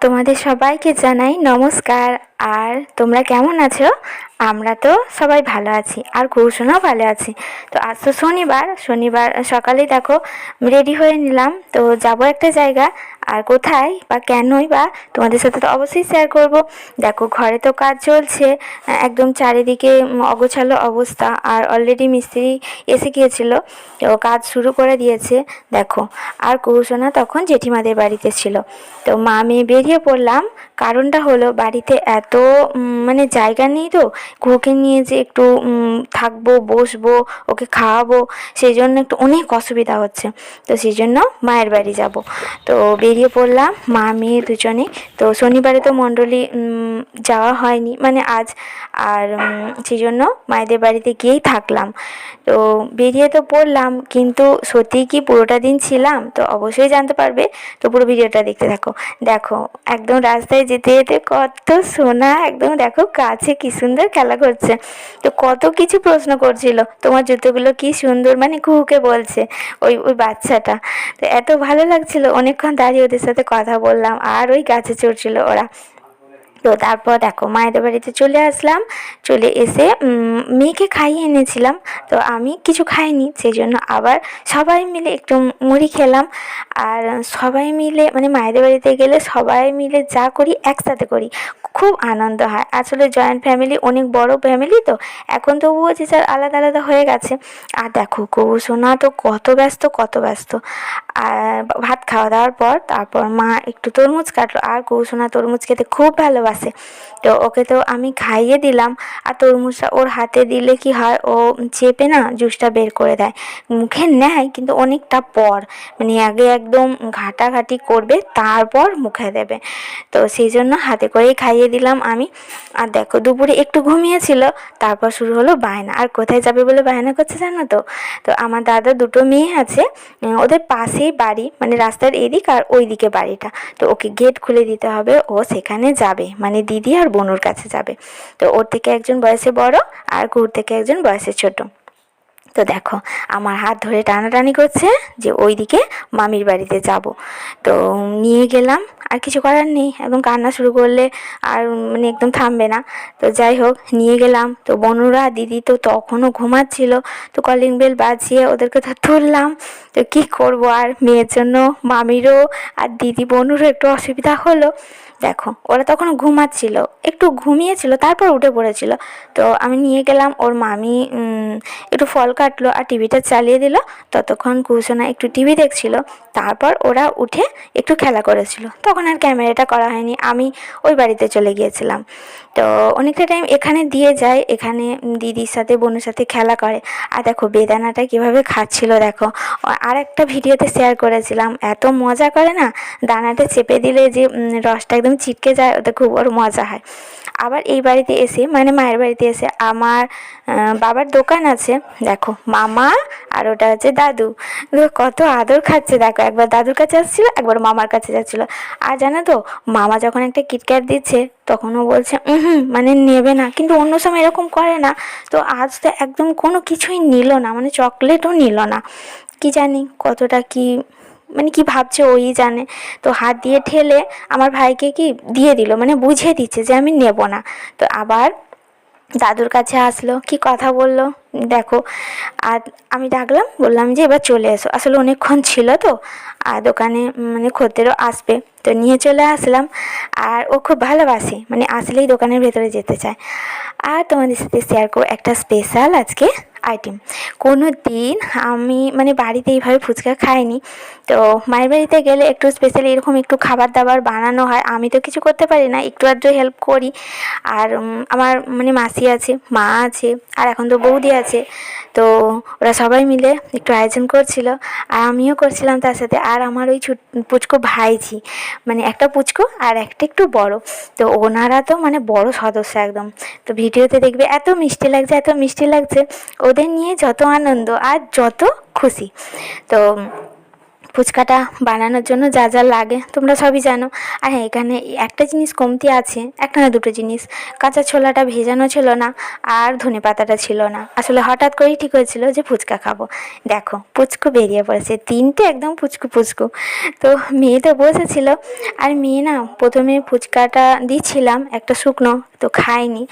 তোমাদের সবাইকে জানাই নমস্কার। আর তোমরা কেমন আছো? আমরা তো সবাই ভালো আছি, আর কৌশনাও ভালো আছি। তো আজ তো শনিবার শনিবার সকালে দেখো রেডি হয়ে নিলাম। তো যাব একটা জায়গা, আর কোথায় বা কেনই বা তোমাদের সাথে তো অবশ্যই শেয়ার করব। দেখো ঘরে তো কাজ চলছে, একদম চারিদিকে অগোছালো অবস্থা, আর অলরেডি মিস্ত্রি এসে গিয়েছিল, তো কাজ শুরু করে দিয়েছে। দেখো, আর কৌশনা তখন জেঠিমাদের বাড়িতে ছিল। তো মা মেয়ে বেরিয়ে পড়লাম, কারণটা হলো বাড়িতে এত উম, মানে জায়গা নেই তো। কুকুরকে নিয়ে যে একটু থাকব বসবো ওকে খাওয়াবো সেই জন্য একটু অনেক অসুবিধা হচ্ছে। তো সেই জন্য মায়ের বাড়ি যাব। তো বেরিয়ে পড়লাম মা মেয়ে দুজনে। তো শনিবারে তো মণ্ডলী যাওয়া হয়নি মানে আজ। আর সেই জন্য মায়েদের বাড়িতে গিয়েই থাকলাম। তো বেরিয়ে তো পড়লাম কিন্তু সত্যিই কি পুরোটা দিন ছিলাম? তো অবশ্যই জানতে পারবে। তো পুরো ভিডিওটা দেখতে থাকো। দেখো একদম রাস্তায় যেতে যেতে কত সোনা একদম দেখো কাছে কি সুন্দর খেলা করছে। তো কত কিছু প্রশ্ন করছিল। তোমার জুতোগুলো কি সুন্দর মানে কুহুকে বলছে ওই ওই বাচ্চাটা। তো এত ভালো লাগছিল, অনেকক্ষণ দাঁড়িয়ে ওদের সাথে কথা বললাম, আর ওই গাছে চড়ছিল ওরা। তো তারপর দেখো মায়েদের বাড়িতে চলে আসলাম। চলে এসে মেয়েকে খাইয়ে এনেছিলাম। তো আমি কিছু খাইনি সেই জন্য আবার সবাই মিলে একটু মুড়ি খেলাম। আর সবাই মিলে মানে মায়েদের বাড়িতে গেলে সবাই মিলে যা করি, একসাথে করি। খুব আনন্দ হয়। আসলে জয়েন্ট ফ্যামিলি অনেক বড় ফ্যামিলি তো। এখন তবুও যে যার আলাদা আলাদা হয়ে গেছে। আর দেখো সোনা তো কত ব্যস্ত কত ব্যস্ত। আর ভাত খাওয়া দাওয়ার পর তারপর মা একটু তরমুজ কাটলো। আর সোনা তরমুজ খেতে খুব ভালোবাসে। তো ওকে তো আমি খাইয়ে দিলাম আর তরমুজটা ওর হাতে দিলে কি হয়, ও চেপে না জুসটা বের করে দেয়। মুখে নেয় কিন্তু অনেকটা পর মানে আগে একদম ঘাটাঘাটি করবে, তারপর মুখে দেবে। তো সেই জন্য হাতে করেই খাইয়ে দিলাম আমি। আর দেখো দুপুরে একটু ঘুমিয়েছিল, তারপর শুরু হলো বায়না। আর কোথায় যাবে বলে বায়না করছে জানো তো? তো আমার দাদা দুটো মেয়ে আছে ওদের পাশেই বাড়ি মানে রাস্তার এদিক আর ওই দিকে বাড়িটা। তো ওকে গেট খুলে দিতে হবে, ও সেখানে যাবে। মানে দিদি আর বনুর কাছে যাবে। তো ওর থেকে একজন বয়সে বড় আর কুর থেকে একজন বয়সে ছোট। তো দেখো, আমার হাত ধরে টানাটানি করছে যে ওইদিকে মামির বাড়িতে যাব। তো নিয়ে গেলাম, আর কিছু করার নেই, একদম কান্না শুরু করলে আর মানে একদম থামবে না। তো যাই হোক, নিয়ে গেলাম। তো বনুরা, দিদি তো তখনও ঘুমাচ্ছিল। তো কলিং বেল বাজিয়ে ওদেরকে তো তুললাম তো কী করব আর, মেয়ের জন্য মামিরও আর দিদি বনুরও একটু অসুবিধা হলো। দেখো, ওরা তখন ঘুমাচ্ছিল। একটু ঘুমিয়েছিল, তারপর উঠে পড়েছিল। তো আমি নিয়ে গেলাম, ওর মামি একটু ফল কাটলো আর টিভিটা চালিয়ে দিল। ততক্ষণ কুসোনা একটু টিভি দেখছিল। তারপর ওরা উঠে একটু খেলা করেছিল। তখন আর ক্যামেরাটা করা হয়নি। আমি ওই বাড়িতে চলে গিয়েছিলাম। তো অনেকটা টাইম এখানে দিয়ে যায়। এখানে দিদির সাথে, বোনের সাথে খেলা করে। আর দেখো, বেদানাটা কীভাবে খাচ্ছিল, দেখো। আর একটা ভিডিওতে শেয়ার করেছিলাম। এত মজা করে না? দানাটা চেপে দিলে যে রসটা একদম ছিটকে যায় ওটা খুব ওর মজা হয়। আবার এই বাড়িতে এসে মানে মায়ের বাড়িতে এসে আমার বাবার দোকান আছে, দেখো, মামা আর ওটা হচ্ছে দাদু। কত আদর খাচ্ছে, দেখো, একবার দাদুর কাছে আসছিল, একবার মামার কাছে যাচ্ছিল। আর জানো তো, মামা যখন একটা কিটক্যাট দিচ্ছে তখনও বলছে হুম মানে নেবে না। কিন্তু অন্য সময় এরকম করে না। তো আজ তো একদম কোনো কিছুই নিল না মানে চকলেটও নিল না। কি জানি কতটা কি মানে কি ভাবছে ওই জানে। তো হাত দিয়ে ঠেলে আমার ভাইকে কি দিয়ে দিল মানে বুঝিয়ে দিচ্ছে যে আমি নেব না। তো আবার দাদুর কাছে আসলো, কি কথা বলল? দেখো আর আমি ডাকলাম, বললাম যে এবার চলে এসো। আসলে অনেকক্ষণ ছিল তো, আর দোকানে মানে খদ্দেরও আসবে। তো নিয়ে চলে আসলাম, আর ও খুব ভালোবাসে মানে আসলেই দোকানের ভেতরে যেতে চায়। আর তোমাদের সাথে শেয়ার করব একটা স্পেশাল আজকে। আইটেম। কোনো দিন আমি মানে বাড়িতে এইভাবে ফুচকা খাইনি। তো মায়ের বাড়িতে গেলে একটু স্পেশালি এরকম একটু খাবার দাবার বানানো হয়। আমি তো কিছু করতে পারি না, একটু আধটু হেল্প করি। আর আমার মানে মাসি আছে, মা আছে, আর এখন তো বৌদি আছে। তো ওরা সবাই মিলে একটু আয়োজন করছিল। আর আমিও করছিলাম তার সাথে। আর আমার ওই পুচকো ভাইঝি মানে একটা পুচকো আর একটা একটু বড়। তো ওনারা তো মানে বড় সদস্য একদম। তো ভিডিওতে দেখবে এত মিষ্টি লাগছে, এত মিষ্টি লাগছে। ওদের নিয়ে যত আনন্দ আর যত খুশি। তো ফুচকাটা বানানোর জন্য যা যা লাগে, তোমরা সবই জানো। আর হ্যাঁ এখানে একটা জিনিস কমতি আছে, একটা না দুটো জিনিস। কাঁচা ছোলাটা ভেজানো ছিল না, আর ধনে পাতাটা ছিল না। আসলে হঠাৎ করেই ঠিক হয়েছিল যে ফুচকা খাব। দেখো, পুচকু বেরিয়ে পড়েছে, তিনটে একদম পুচকু পুচকু। তো মেয়ে তো বসেছিল, আর মেয়ে না প্রথমে ফুচকাটা দিচ্ছিলাম একটা শুকনো, তো খায়নি।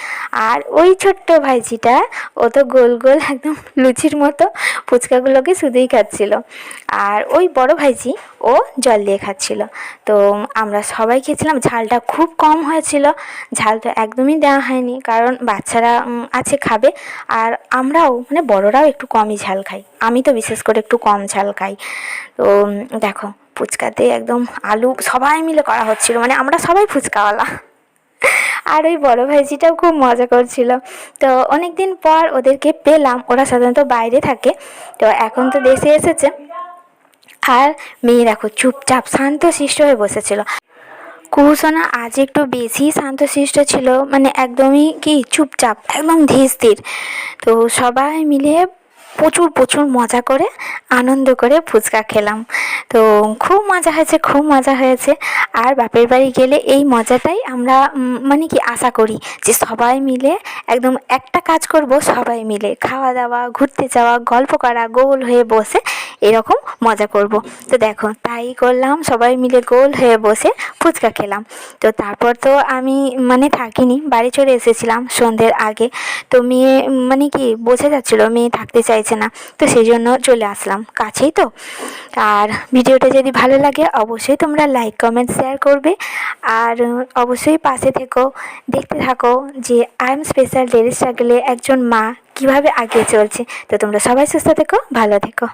আর ওই ছোট্ট ভাইজিটা, ও তো গোল গোল একদম লুচির মতো ফুচকাগুলোকে শুধুই খাচ্ছিল। আর ওই বড় ভাইজি ও জল দিয়ে খাচ্ছিল। তো আমরা সবাই খেয়েছিলাম, ঝালটা খুব কম হয়েছিল, ঝালটা একদমই দেওয়া হয়নি, কারণ বাচ্চারা আছে খাবে, আর আমরাও মানে বড়রাও একটু কমই ঝাল খাই, আমি তো বিশেষ করে একটু কম ঝাল খাই। তো দেখো, ফুচকাতে একদম আলু সবাই মিলে করা হচ্ছিল মানে আমরা সবাই ফুচকাওয়ালা। আর ওই বড় ভাইজিটাও খুব মজা করছিল। তো অনেক দিন পর ওদেরকে পেলাম, ওরা সাধারণত বাইরে থাকে, তো এখন তো দেশে এসেছে আর মেয়ে দেখো চুপচাপ শান্তশিষ্ট হয়ে বসেছিল। কুহুসোনা আজ একটু বেশি শান্তশিষ্ট ছিল মানে একদমই কি চুপচাপ, একদম ধীর তো সবাই মিলে প্রচুর প্রচুর মজা করে, আনন্দ করে ফুচকা খেলাম। তো খুব মজা হয়েছে, খুব মজা হয়েছে। আর বাপের বাড়ি গেলে এই মজাটাই আমরা মানে কি আশা করি যে সবাই মিলে একদম একটা কাজ করব সবাই মিলে। খাওয়া দাওয়া ঘুরতে যাওয়া, গল্প করা, গোল হয়ে বসে এরকম মজা করব। তো দেখো, তাই করলাম, সবাই মিলে গোল হয়ে বসে ফুচকা খেলাম। তো তারপর তো আমি মানে থাকিনি, বাড়ি চলে এসেছিলাম সন্ধ্যের আগে। তো মেয়ে মানে কি, বোঝা যাচ্ছিল, মেয়ে থাকতে চাইছে না। তো সেই জন্য চলে আসলাম, কাছেই তো। আর ভিডিওটা যদি ভালো লাগে, অবশ্যই তোমরা লাইক কমেন্ট শেয়ার করবে। আর অবশ্যই পাশে থেকো, দেখতে থাকো যে আই এম স্পেশাল ডেলি স্ট্রাগলে একজন মা কীভাবে আগিয়ে চলছে। তো তোমরা সবাই সুস্থ থেকো, ভালো থেকো।